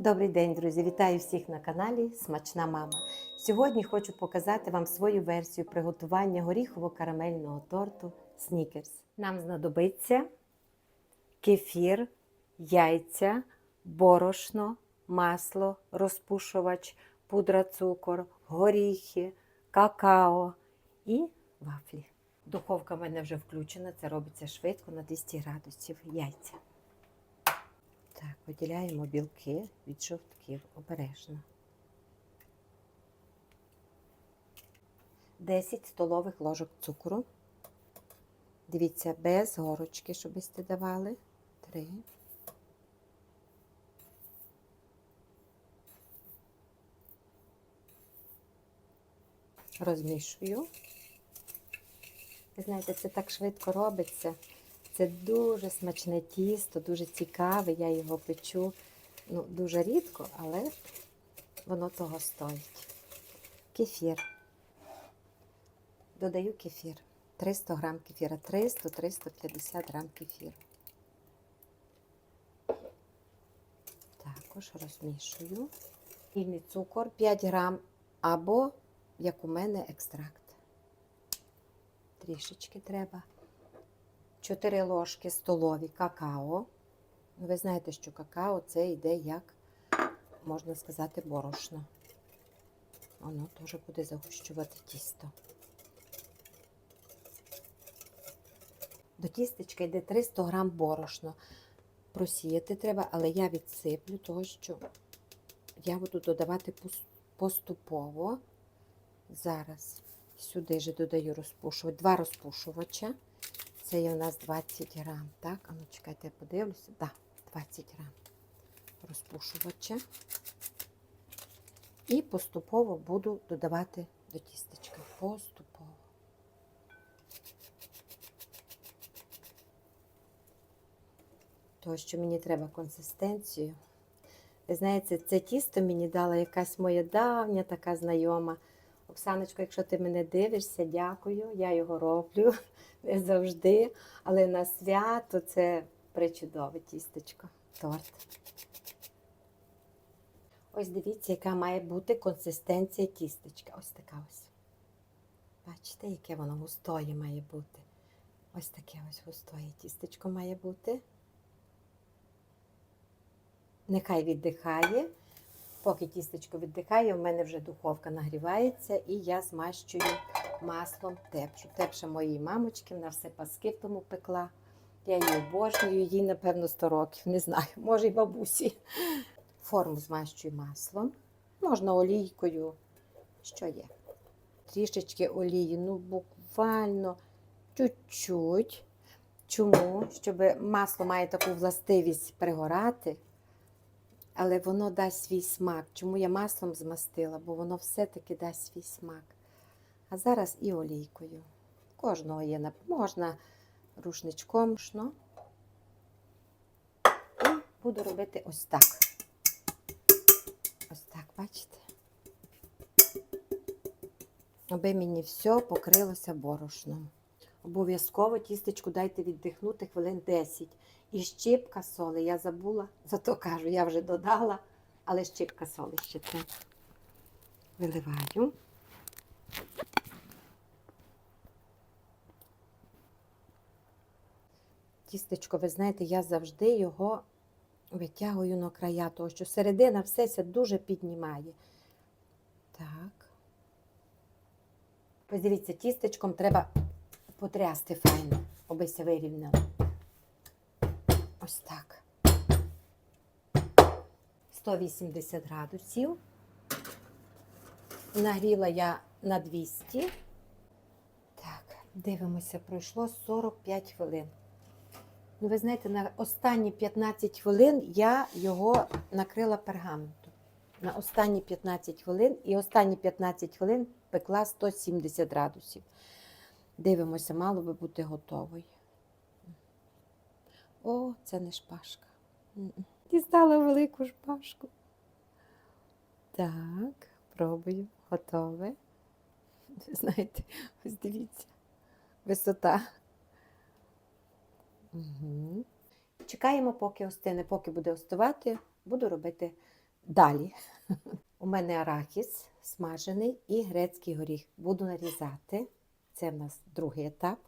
Добрий день, друзі! Вітаю всіх на каналі Смачна Мама. Сьогодні хочу показати вам свою версію приготування горіхово-карамельного торту Снікерс. Нам знадобиться кефір, яйця, борошно, масло, розпушувач, пудра цукор, горіхи, какао і вафлі. Духовка в мене вже включена, це робиться швидко на 200 градусів яйця. Так, виділяємо білки від жовтків обережно. 10 столових ложок цукру. Дивіться, без горочки, щоб ви давали. 3. Розмішую. Ви знаєте, це так швидко робиться. Це дуже смачне тісто, дуже цікаве. Я його печу ну, дуже рідко, але воно того стоїть. Кефір. Додаю кефір. 300 грам кефіра, 300-350 грам кефіру. Також розмішую. Вільний цукор 5 грам або, як у мене, екстракт. Трішечки треба. 4 ложки столові какао. Ну, Ви знаєте, що какао це йде як, можна сказати, борошно. Воно теж буде загущувати тісто. До тістечка йде 300 грам борошно. Просіяти треба, але я відсиплю, тому що я буду додавати поступово. Зараз сюди же додаю розпушувач, два розпушувача. Це є у нас 20 грам. Так, а ну чекайте, я подивлюся. Так, да, 20 грам розпушувача. І поступово буду додавати до тістечка. Поступово. Тому що мені треба консистенцію. Ви знаєте, це тісто мені дала якась моя давня така знайома. Оксаночко, якщо ти мене дивишся, дякую. Я його роблю не завжди. Але на свято це причудове тістечко, торт. Ось дивіться, яка має бути консистенція тістечка. Ось така ось. Бачите, яке воно густоє має бути. Ось таке ось густоє тістечко має бути. Нехай віддихає. Поки тістечко віддихає, у мене вже духовка нагрівається і я змащую маслом тепшу. Тепша моїй мамочки, вона все паски в тому пекла. Я її обожнюю, їй, напевно, 100 років, не знаю, може й бабусі. Форму змащую маслом, можна олійкою, що є. Трішечки олії, ну буквально чуть-чуть. Чому? Щоб масло має таку властивість пригорати але воно дасть свій смак. Чому я маслом змастила? Бо воно все-таки дасть свій смак. А зараз і олійкою. Кожного є можна рушничком. шно. І буду робити ось так. Ось так, бачите? Аби мені все покрилося борошном. Обов'язково тістечку дайте віддихнути хвилин 10. І щіпка соли, я забула, зато кажу, я вже додала, але щіпка соли ще треба. Виливаю. Тістечко, ви знаєте, я завжди його витягую на края, тому що середина все це дуже піднімає. Так. Ось дивіться, тістечком треба потрясти файно, обися вирівняно. Ось так. 180 градусів. Нагріла я на 200. Так, дивимося, пройшло 45 хвилин. Ну, ви знаєте, на останні 15 хвилин я його накрила пергаментом. На останні 15 хвилин і останні 15 хвилин пекла 170 градусів. Дивимося, мало би бути готовий. О, це не шпажка. Дістала велику шпажку. Так, пробую. Готове. Знаєте, ось дивіться, висота. Угу. Чекаємо, поки остине, поки буде остувати, буду робити Далі у мене арахіс смажений і грецький горіх. Буду нарізати. Це в нас другий етап.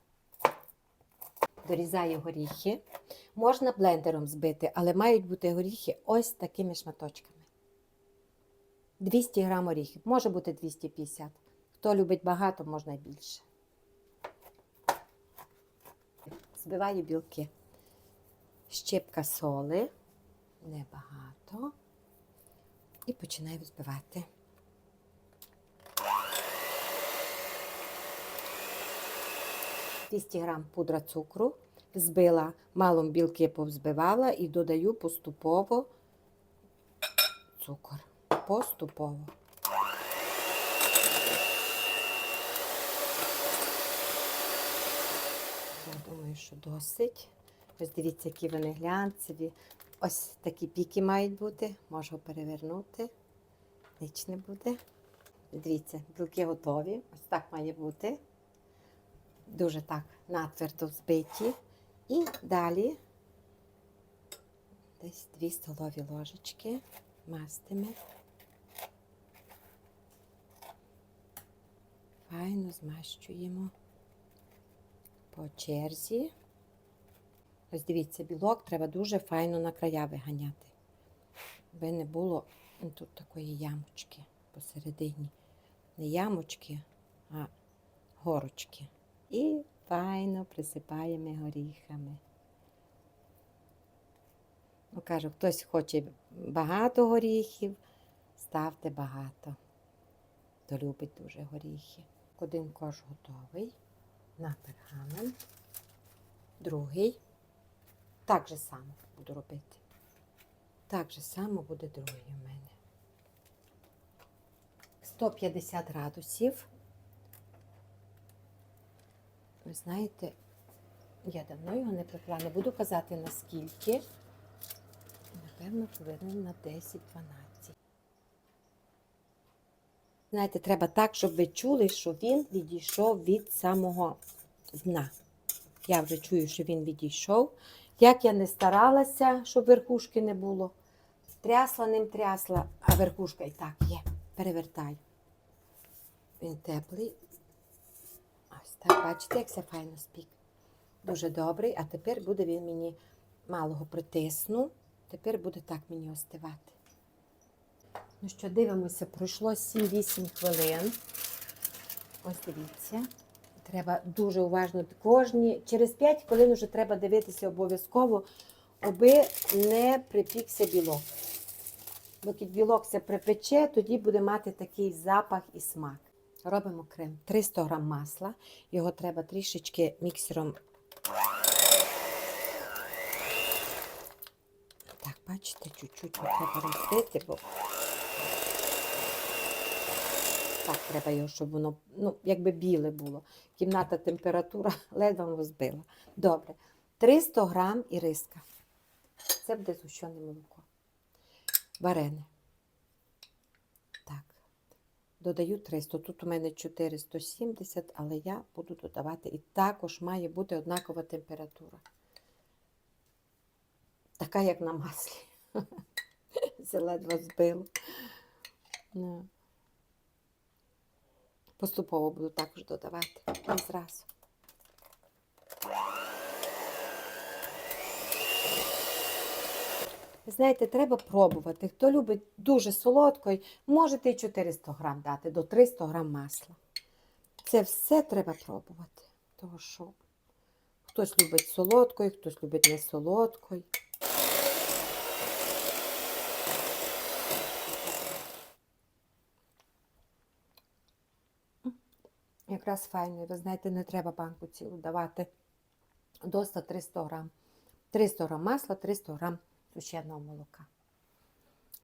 Дорізаю горіхи. Можна блендером збити, але мають бути горіхи ось такими шматочками. 200 грам оріхів, може бути 250. Хто любить багато, можна більше. Збиваю білки. Щепка соли, небагато. І починаю збивати. «200 грам пудра цукру, збила, малом білки повзбивала і додаю поступово цукор. Поступово. Я думаю, що досить. Ось дивіться, які вони глянцеві. Ось такі піки мають бути. Можу перевернути. Ніч не буде. Дивіться, білки готові. Ось так має бути. Дуже так натвердо збиті. І далі десь 2 столові ложечки мастимо. Файно змащуємо по черзі. Ось дивіться, білок треба дуже файно на края виганяти. Аби не було тут такої ямочки посередині. Не ямочки, а горочки. І файно присипаємо горіхами. Ну, кажу, хтось хоче багато горіхів, ставте багато. Хто любить дуже горіхи. Один кош готовий на пергамент. Другий. Так же само буду робити. Так же само буде другий у мене. 150 градусів. Ви знаєте, я давно його не прикла, не буду казати наскільки. Напевно, повинен на 10-12. Знаєте, треба так, щоб ви чули, що він відійшов від самого дна. Я вже чую, що він відійшов. Як я не старалася, щоб верхушки не було. Трясла ним трясла, а верхушка і так є. Перевертаю. Він теплий. Ось так, бачите, як це файно спік. Дуже добрий, а тепер буде він мені малого притисну. Тепер буде так мені остивати. Ну що, дивимося, пройшло 7-8 хвилин. Ось дивіться. Треба дуже уважно кожні. Через 5 хвилин вже треба дивитися обов'язково, аби не припікся білок. Як білок це припече, тоді буде мати такий запах і смак. Робимо крем. 300 г масла. Його треба трішечки міксером. Так, бачите, чуть-чуть треба роздити, бо так треба його, щоб воно, ну, якби біле було. Кімната температура ледве воно збила. Добре. 300 грам іриска. Це буде згущене молоко. Варене. Так. Додаю 300. Тут у мене 470, але я буду додавати. І також має бути однакова температура. Така, як на маслі. Це ледве збило. Поступово буду також додавати. Не зразу. Знаєте, треба пробувати. Хто любить дуже солодко, можете і 400 грам дати до 300 грам масла. Це все треба пробувати. Того що хтось любить солодкою, хтось любить не солодкою. Якраз файно. Ви знаєте, не треба банку цілу давати. До 100-300 грам. 300 грам масла, 300 грам сушеного молока.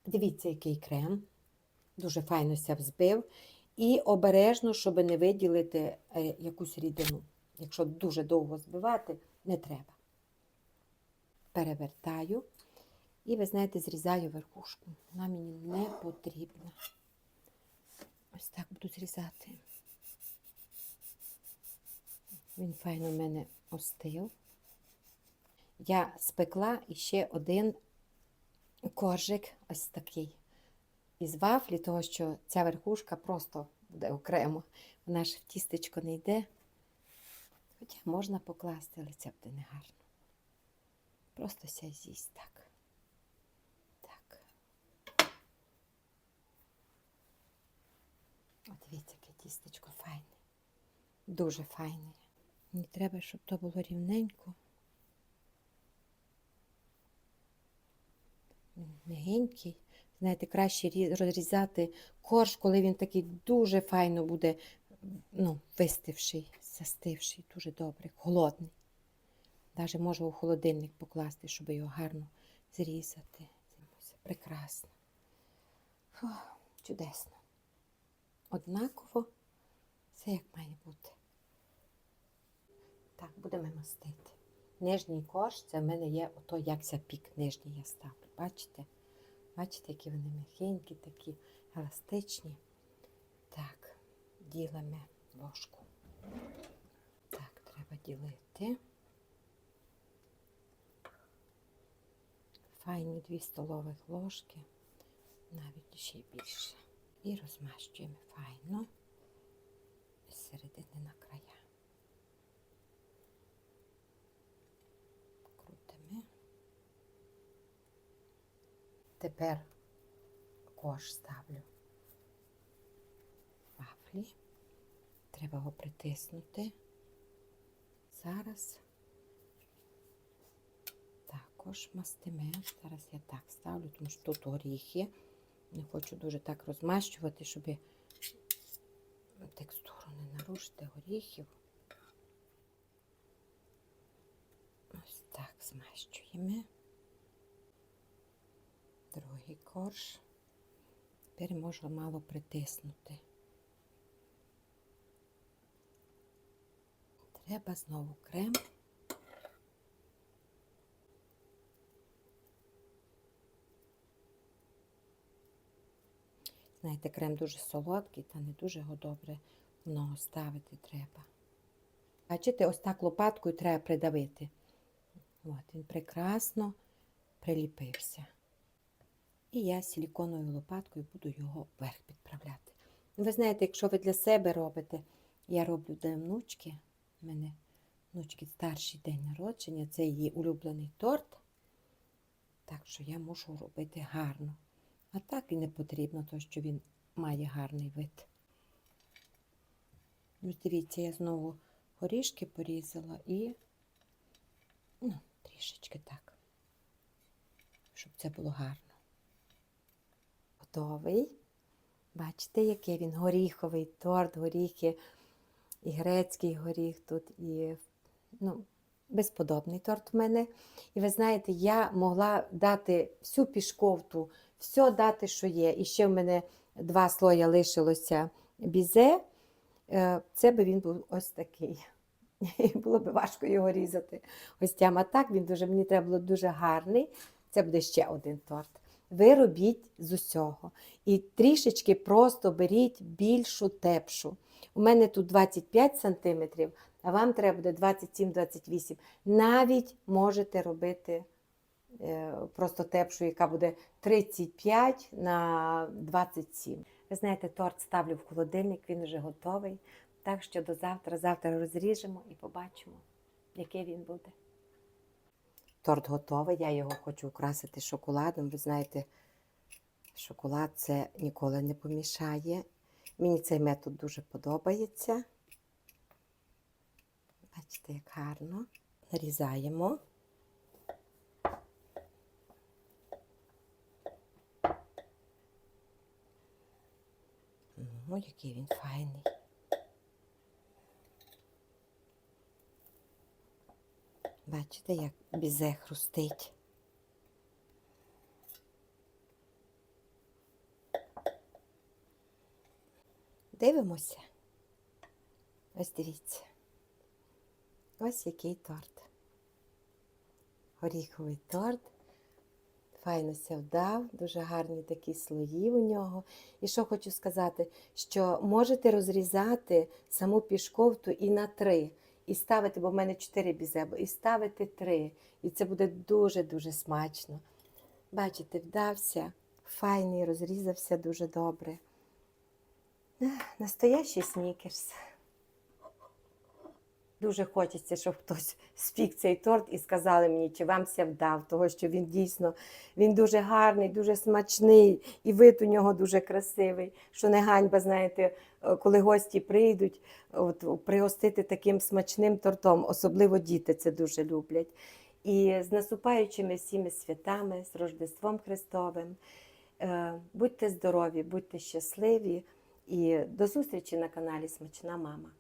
Дивіться, який крем. Дуже файно ся взбив. І обережно, щоб не виділити е, якусь рідину. Якщо дуже довго збивати, не треба. Перевертаю. І, ви знаєте, зрізаю верхушку. Вона мені не потрібна. Ось так буду зрізати. Він файно в мене остив. Я спекла іще один коржик ось такий. із вафлі, того що ця верхушка просто буде окремо. Вона ж в тістечко не йде. Хоча можна покласти, але це буде негарно. Просто ся з'їсть так. Так. От дивіться, яке тістечко файне. Дуже файне. Мені треба, щоб то було рівненько. Мягенький. Знаєте, краще розрізати корж, коли він такий дуже файно буде ну, вистивший, застивший, дуже добре, холодний. Навіть можу у холодильник покласти, щоб його гарно зрізати. Це прекрасно. Фу, чудесно. Однаково все як має бути. Так, будемо мастити. Нижній корж, це в мене є ото як запік нижній я ставлю. Бачите? Бачите, які вони м'якенькі, такі еластичні. Так, ділимо ложку. Так, треба ділити. Файні дві столових ложки, навіть ще більше. І розмащуємо файно з середини на края. Тепер кош ставлю вафлі. Треба його притиснути. Зараз також мастиме. Зараз я так ставлю, тому що тут горіхи. Не хочу дуже так розмащувати, щоб текстуру не нарушити горіхів. Ось так змащуємо. Другий корж. Тепер можна мало притиснути. Треба знову крем. Знаєте, крем дуже солодкий, та не дуже його добре в ставити треба. Бачите, ось так лопаткою треба придавити. От, він прекрасно приліпився. І я силіконовою лопаткою буду його вверх підправляти. Ви знаєте, якщо ви для себе робите, я роблю для внучки. У мене внучки старший день народження, це її улюблений торт. Так що я мушу робити гарно. А так і не потрібно, тому що він має гарний вид. Ось дивіться, я знову горішки порізала і ну, трішечки так, щоб це було гарно. Готовий. Бачите, який він горіховий торт, горіхи, і грецький горіх тут, і ну, безподобний торт в мене. І ви знаєте, я могла дати всю пішковту, все дати, що є. І ще в мене два слоя лишилося бізе. Е, Це би він був ось такий. І було б важко його різати. Ось тям. А так він дуже, мені треба було дуже гарний. Це буде ще один торт. Ви робіть з усього. І трішечки просто беріть більшу тепшу. У мене тут 25 см, а вам треба буде 27-28 Навіть можете робити е, просто тепшу, яка буде 35 на 27. Ви знаєте, торт ставлю в холодильник, він вже готовий. Так що до завтра, завтра розріжемо і побачимо, який він буде. Торт готовий, я його хочу украсити шоколадом. Ви знаєте, шоколад це ніколи не помішає. Мені цей метод дуже подобається. Бачите, як гарно. Нарізаємо. Ну, який він файний. Бачите, як бізе хрустить. Дивимося. Ось дивіться. Ось який торт. Горіховий торт. Файно ся вдав, дуже гарні такі слої у нього. І що хочу сказати, що можете розрізати саму пішковту і на три, і ставити, бо в мене чотири бізебо, і ставити три. І це буде дуже-дуже смачно. Бачите, вдався файний, розрізався дуже добре. Настоящий снікерс. Дуже хочеться, щоб хтось спік цей торт і сказали мені, чи вам ся вдав, того що він дійсно він дуже гарний, дуже смачний, і вид у нього дуже красивий. Що не ганьба, знаєте, е, коли гості прийдуть, от, пригостити таким смачним тортом, особливо діти це дуже люблять. І з наступаючими всіми святами, з Рождеством Христовим. Е, Будьте здорові, будьте щасливі і до зустрічі на каналі Смачна Мама.